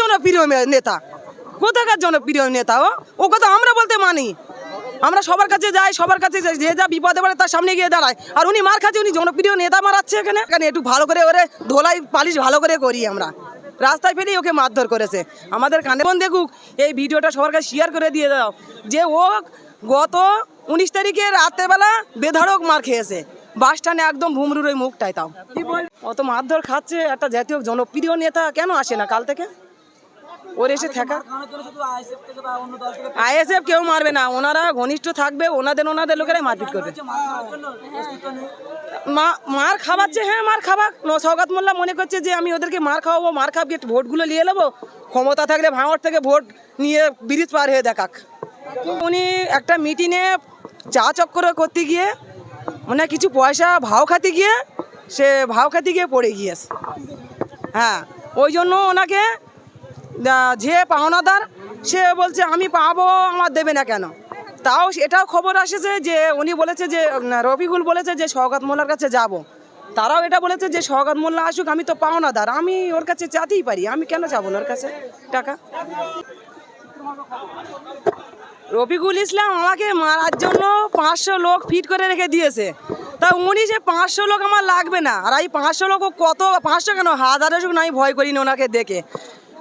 জনপ্রিয় নেতা। কোথাকার জনপ্রিয় নেতা ও? ও কথা আমরা বলতে মানি। আমরা সবার কাছে যাই সবার কাছে যাই, যে যা বিপদে পড়ে তার সামনে গিয়ে দাঁড়ায়। আর উনি মার খাচ্ছে উনি জনপ্রিয় নেতা মারাচ্ছে এখানে। এখানে একটু ভালো করে ওরে ধোলাই পালিশ ভালো করে করি আমরা। রাস্তায় ফেলেই ওকে মারধর করেছে। আমাদের কানে বোন দেখুক এই ভিডিওটা সবার কাছে শেয়ার করে দিয়ে দাও। যে ও গত উনিশ তারিখে রাত্রেবেলা বেধড়ক মার খেয়েছে। বাস স্ট্যান্ডে একদম ভুমরুর ওই মুখটায় তাও। অত মারধর খাচ্ছে একটা জাতীয় জনপ্রিয় নেতা কেন আসে না কাল থেকে? ওর এসে থাকা। আইএসএফ কেউ মারবে না ওনারা ঘনিষ্ঠ থাকবে ওনাদের ওনাদের লোকেরাই মারপিট করবে। মা- মার খাওয়াচ্ছে হ্যাঁ মার খাবা ন- সৌগাত মোল্লা মনে করছে যে আমি ওদেরকে মার খাওয়াবো মার খাবি ভোটগুলো নিয়ে নেব ক্ষমতা থাকলে ভাঙর থেকে ভোট নিয়ে ব্রিজ পার হয়ে দেখাক। উনি একটা মিটিংয়ে চা চক্কর করতে গিয়ে মানে কিছু পয়সা ভাও খাতে গিয়ে সে ভাও খাতে গিয়ে পড়ে গিয়েছে। হ্যাঁ ওই জন্য ওনাকে যে পাওনাদার সে বলছে আমি পাবো আমার দেবে না কেন? তাও এটাও খবর আসেছে যে উনি বলেছে যে উম, রবিকুল বলেছে যে সৌগাত মোল্লার কাছে যাব। তারাও এটা বলেছে যে সৌগাত মোল্লা আসুক আমি তো পাওনাদার আমি ওর কাছে চাতেই পারি আমি কেন যাব না ওর কাছে? টাকা। রফিকুল ইসলাম আমাকে মারার জন্য পাঁচশো লোক ফিট করে রেখে দিয়েছে। তা উনি যে পাঁচশো লোক আমার লাগবে না আর এই পাঁচশো লোক কত পাঁচশো কেন? হাজারে যুগ নাই ভয় করিনি ওনাকে দেখে।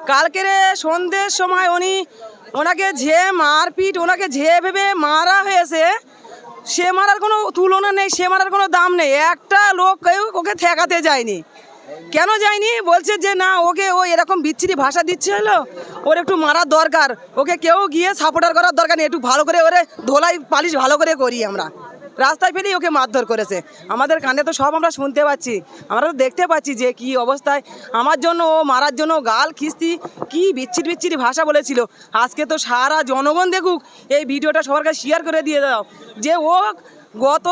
কালকের সন্ধ্যের সময় উনি ওনাকে ঝে মারপিট, ওনাকে ঝে ভেবে মারা হয়েছে, সে মারার কোনো তুলনা নেই, সে মারার কোনো দাম নেই। একটা লোক কেউ ওকে ঠেকাতে যায়নি। কেন যায়নি? বলছে যে, না, ওকে ও এরকম বিচ্ছিরি ভাষা দিচ্ছে হলো। ওর একটু মারার দরকার। ওকে কেউ গিয়ে সাপোর্টার করার দরকার নেই। একটু ভালো করে ওরে ধোলাই, পালিশ ভালো করে করি আমরা। রাস্তায় ফেলেই ওকে মারধর করেছে। আমাদের কানে তো সব আমরা শুনতে পাচ্ছি। আমরা তো দেখতে পাচ্ছি যে কি অবস্থায়। আমার জন্য ও মারার জন্য গাল, খিস্তি, কি বিচ্ছির বিচ্ছিরি ভাষা বলেছিল। আজকে তো সারা জনগণ দেখুক, এই ভিডিওটা সবার কাছে শেয়ার করে দিয়ে দাও। যে ও গত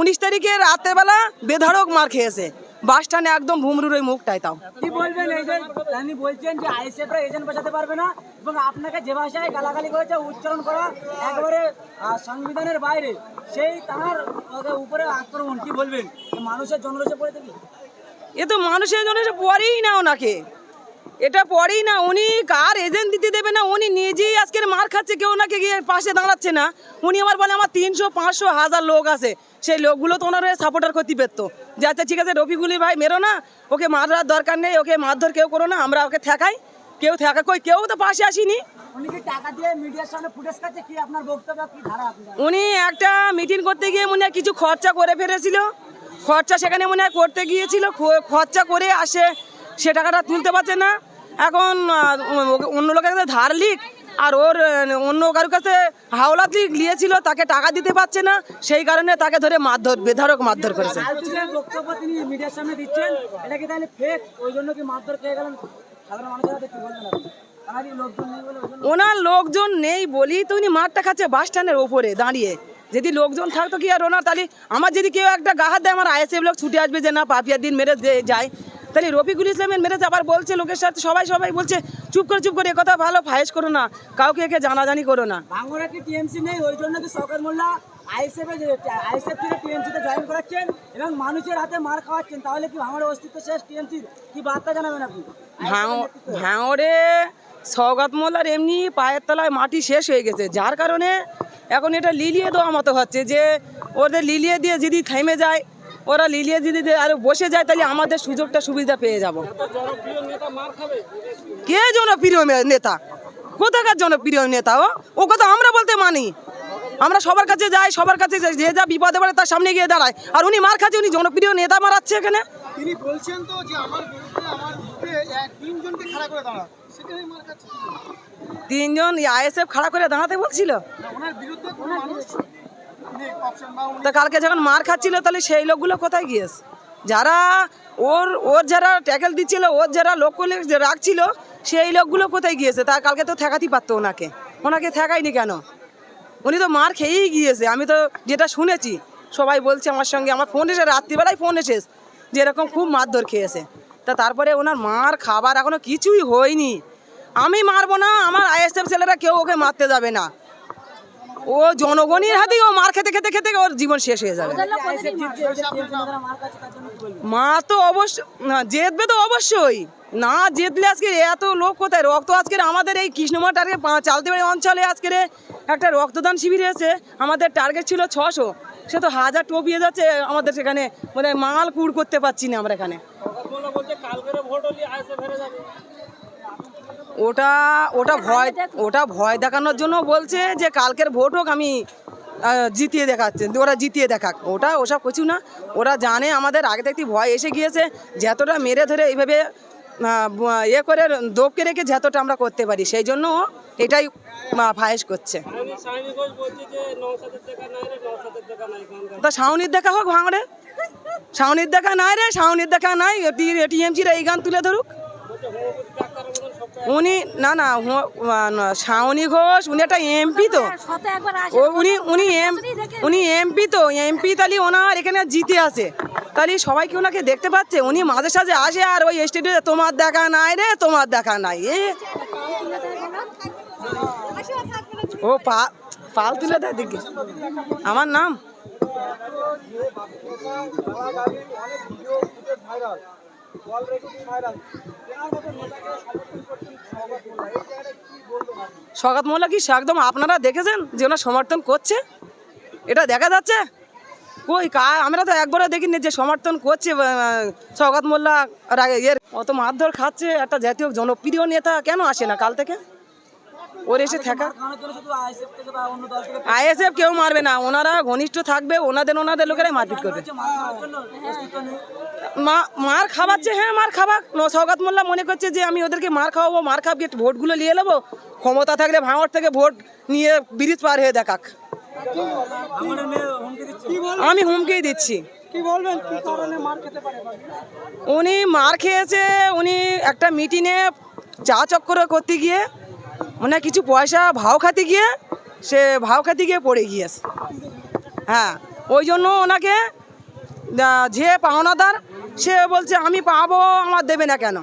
উনিশ তারিখে রাত্রেবেলা বেধড়ক মার খেয়েছে। বাস স্ট্যান্ডে একদম ভুমরুর ওই মুখটাই তাও। কি বলবেন এজেন্ট? যে তিনি বলছেন যে আইএসএফরা এজেন্ট বাঁচাতে পারবে না এবং আপনাকে যে ভাষায় গালাগালি করেছে উচ্চারণ করা একবারে সংবিধানের বাইরে সেই তার উপরে আক্রমণ। কি বলবেন? মানুষের জনরসে পড়ে থাকি এ তো মানুষের জন্য পড়েই না ওনাকে। এটা পড়েই না উনি কার এজেন্ট দিতে দেবে না উনি নিজেই আজকের মার খাচ্ছে কেউ ওনাকে গিয়ে পাশে দাঁড়াচ্ছে না। উনি আমার বলে আমার তিনশো পাঁচশো হাজার লোক আছে সেই লোকগুলো তো ওনার সাপোর্টার করতে পেতো। যে আচ্ছা ঠিক আছে রফিকুলি ভাই মেরো না ওকে মারার দরকার নেই ওকে মারধর কেউ করো না আমরা ওকে ঠেকাই কেউ ঠেকা কই কেউ তো পাশে আসিনি? উনি একটা মিটিং করতে গিয়ে মনে হয় কিছু খরচা করে ফেলেছিল খরচা সেখানে মনে হয় করতে গিয়েছিল খরচা করে আসে সে টাকাটা তুলতে পারছে না। এখন অন্য লোকের কাছে ধার লিক আর ওর অন্য কারোর কাছে হাওলাত লিক নিয়েছিল তাকে টাকা দিতে পারছে না। সেই কারণে তাকে ধরে মারধর বেধারক মারধর করেছে। ওনার লোকজন নেই বলি তো উনি মাঠটা খাচ্ছে বাস স্ট্যান্ডের ওপরে দাঁড়িয়ে। যদি লোকজন থাকতো কি আর ওনার তাহলে আমার যদি কেউ একটা গাহাত দেয় আমার আইএসএফ লোক ছুটে আসবে যে না পাপিয়ার দিন মেরে যায়। তাহলে রফিকুল ইসলামের মেরেছে আবার বলছে লোকের সাথে সবাই সবাই বলছে চুপ করে চুপ করে এ কথা ভালো ফায়েস করো না কাউকে একে জানাজানি করো না। ভাঙড়ে কি টিএমসি নেই? ওই জন্য কি শওকত মোল্লা আইএসএফ আইএসএফ থেকে টিএমসিতে জয়েন করাচ্ছেন এবং মানুষের হাতে মার খাওয়াচ্ছেন? তাহলে কি ভাঙড়ের অস্তিত্ব শেষ টিএমসির? কি বার্তা জানাবেন আপনি? ভাঙ- ভাঙড়ে সৌগাত মোল্লার এমনি পায়ের তলায় মাটি শেষ হয়ে গেছে যার কারণে এখন এটা লিলিয়ে দেওয়া মতো হচ্ছে যে ওদের লিলিয়ে দিয়ে যদি থেমে যায় ওরা লিলিয়ে যদি আরও বসে যায় তাহলে আমাদের সুযোগটা সুবিধা পেয়ে যাব। কে জনপ্রিয় নেতা? কোথাকার জনপ্রিয় নেতা ও? ও কথা আমরা বলতে মানি। আমরা সবার কাছে যাই সবার কাছে যাই, যে যা বিপদে পড়ে তার সামনে গিয়ে দাঁড়ায়। আর উনি মার খাচ্ছে উনি জনপ্রিয় নেতা মারাচ্ছে এখানে। তিনি বলছেন তো যে আমার বিরুদ্ধে আমার তিনজনকে খাড়া করে দাঁড়া তিনজন আইএসএফ খাড়া করে দাঁড়াতে বলছিল? ওনার বিরুদ্ধে তা কালকে যখন মার খাচ্ছিল, তাহলে সেই লোকগুলো কোথায় গিয়েছে? যারা ওর ওর যারা ট্যাকেল দিচ্ছিল, ওর যারা লোক রাখছিল, সেই লোকগুলো কোথায় গিয়েছে? তা কালকে তো ঠেকাতেই পারতো ওনাকে। ওনাকে ঠেকায়নি কেন? উনি তো মার খেয়েই গিয়েছে। আমি তো যেটা শুনেছি, সবাই বলছে আমার সঙ্গে, আমার ফোন এসে রাত্রিবেলায় ফোন এসেছে যে এরকম খুব মারধর খেয়েছে। তা তারপরে ওনার মার খাবার এখনও কিছুই হয়নি। আমি মারবো না, আমার আইএসএফ ছেলেরা কেউ ওকে মারতে যাবে না। ও জনগণের হাতেই ও মার খেতে খেতে খেতে ওর জীবন শেষ হয়ে যাবে। মা তো অবশ্য না, জিতবে তো অবশ্যই। না জেতলে আজকে এত লোক কোথায়? রক্ত আজকের আমাদের এই কৃষ্ণমা টার্গেট চালতিবাড়ি অঞ্চলে আজকের একটা রক্তদান শিবির হয়েছে। আমাদের টার্গেট ছিল ছশো। সে তো হাজার টপিয়ে যাচ্ছে আমাদের সেখানে মানে মাল কুড় করতে পারছি না আমরা এখানে। ওটা ওটা ভয় ওটা ভয় দেখানোর জন্য বলছে যে কালকের ভোট হোক আমি জিতিয়ে দেখাচ্ছে। ওরা জিতিয়ে দেখাক। ওটা ওসব কিছু না। ওরা জানে আমাদের আগে থেকে ভয় এসে গিয়েছে যতটা মেরে ধরে এইভাবে ইয়ে করে দোপকে রেখে যতটা আমরা করতে পারি। সেই জন্য এটাই ফায়েস করছে। তা শাওনির দেখা হোক ভাঙড়ে। শাওনির দেখা নাই রে শাওনির দেখা নাই। টিএমসিরা এই গান তুলে ধরুক। উনি না না শাওনি ঘোষ উনি একটা এমপি তো। উনি উনি এম উনি এমপি তো এমপি তাহলে ওনার এখানে জিতে আছে। তাহলে সবাই কি ওনাকে দেখতে পাচ্ছে উনি মাঝে সাঝে আসে আর ওই স্টেডিয়ামে তোমার দেখা নাই রে তোমার দেখা নাই এ। ও পা পাল তুলে দেয় দিকে আমার নাম? স্বাগত মোল্লা কি একদম আপনারা দেখেছেন যে ওনার সমর্থন করছে? এটা দেখা যাচ্ছে? কই কা আমরা তো একবারও দেখিনি যে সমর্থন করছে স্বাগত মোল্লা এর অত মারধর খাচ্ছে, একটা জাতীয় জনপ্রিয় নেতা কেন আসে না কাল থেকে? ওর এসে থেকে আইএসএফ কেউ মারবে না, ওনারা ঘনিষ্ঠ থাকবে, ওনাদের ওনাদের লোকেরাই মারপিট করবে। মা, মার খাওয়াচ্ছে হ্যাঁ মার খাবাক সৌগাত মোল্লা মনে করছে যে, আমি ওদেরকে মার খাওয়াবো, মার খাবকে ভোটগুলো নিয়ে নেব। ক্ষমতা থাকলে ভাঙড় থেকে ভোট নিয়ে ব্রিজ পার হয়ে দেখাক। আমি হুমকেই দিচ্ছি। উনি মার খেয়েছে, উনি একটা মিটিংয়ে চা চক্কর করতে গিয়ে মানে কিছু পয়সা ভাও খাতে গিয়ে, সে ভাও খাতে গিয়ে পড়ে গিয়েছে। হ্যাঁ ওই জন্য ওনাকে যে পাওনাদার সে বলছে, আমি পাবো, আমার দেবে না কেন?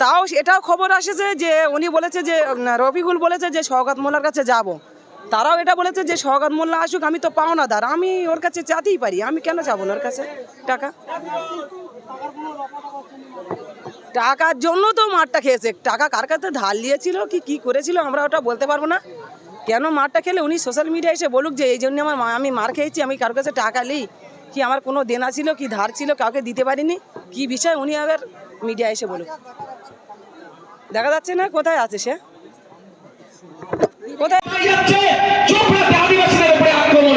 তাও এটাও খবর আসেছে যে উনি বলেছে যে রফিকুল বলেছে যে সৌগাত মোল্লার কাছে যাব। তারাও এটা বলেছে যে সৌগাত মোল্লা আসুক, আমি তো পাওনাদার আমি ওর কাছে চাতেই পারি। আমি কেন যাব না ওর কাছে? টাকা? টাকার জন্য তো মারটা খেয়েছে। টাকা কার কাছে ধার নিয়েছিল, কি কি করেছিল, আমরা ওটা বলতে পারব না। কেন মারটা খেলে? উনি সোশ্যাল মিডিয়ায় এসে বলুক যে, এই জন্য আমার আমি মার খেয়েছি, আমি কারোর কাছে টাকা নিই। কি আমার কোনো দেনা ছিল, কি ধার ছিল, কাউকে দিতে পারিনি? কি বিষয়? উনি আবার মিডিয়া এসে বলুক। দেখা যাচ্ছে না কোথায় আছে সে? কোথায়? আক্রমণ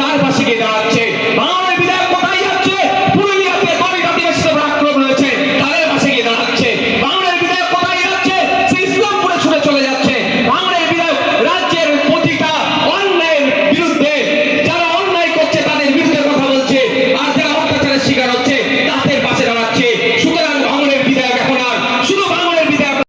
তার পাশে গিয়ে দাঁড়াচ্ছে।